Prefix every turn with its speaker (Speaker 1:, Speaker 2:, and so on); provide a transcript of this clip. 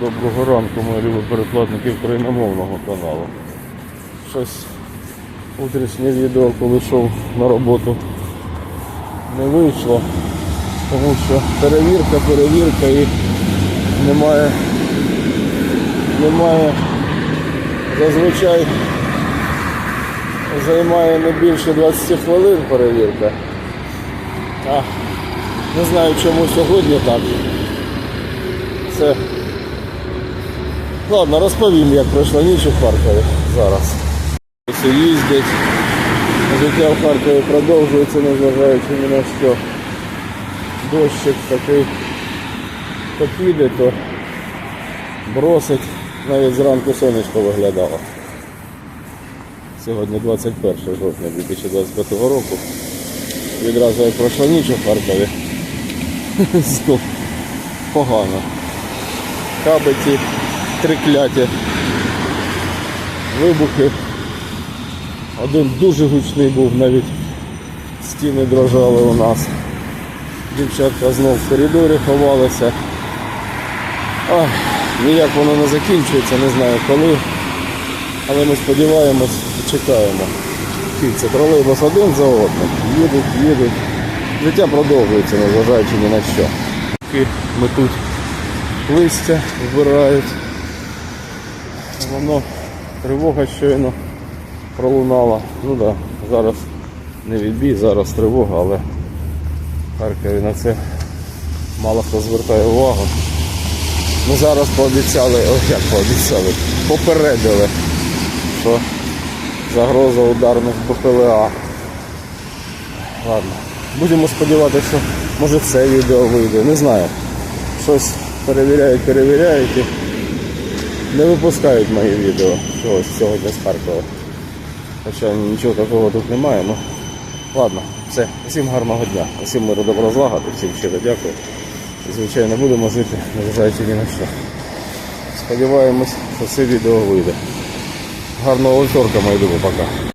Speaker 1: Доброго ранку, мої любі перекладники україномовного каналу. Щось утрішнє відео, коли йшов на роботу, не вийшло, тому що перевірка, перевірка і немає, немає, зазвичай займає не більше 20 хвилин перевірка. А, не знаю чому сьогодні так. Це Ладно, розповім, як пройшла ніч у Харкові зараз. Ось їздять. Життя в Харкові продовжується, незважаючи ні на що. Дощик такий то піде, то бросить. Навіть зранку сонечко виглядало. Сьогодні 21 жовтня 2025 року. Відразу як пройшла ніч у Харкові. Погано. Кабиті трикляті. Вибухи. Один дуже гучний був, навіть стіни дрожали у нас. Дівчатка знов в коридорі ховалися. Ах, ніяк воно не закінчується, не знаю коли. Але ми сподіваємось і чекаємо. Це тролейбус один за одним. Їдуть, їдуть. Життя продовжується, незважаючи ні на що. Ми тут листя вбирають. Воно тривога щойно пролунала. Ну да, зараз не відбій, зараз тривога, але в Харкові на це мало хто звертає увагу. Ми зараз пообіцяли, ой як пообіцяли, попередили, що загроза ударних БПЛА. Ладно. Будемо сподіватися, що може це відео вийде. Не знаю. Щось перевіряють, перевіряють і не випускають мої відео чогось сьогодні з Харкова. Хоча нічого такого тут немає. Ну ладно, все. усім гарного дня. Усім миру добро злагоди, всім щиро дякую. І, звичайно, будемо жити, незважаючи ні на що. Сподіваємось, що це відео вийде. Гарного вівторка, мої любі, пока.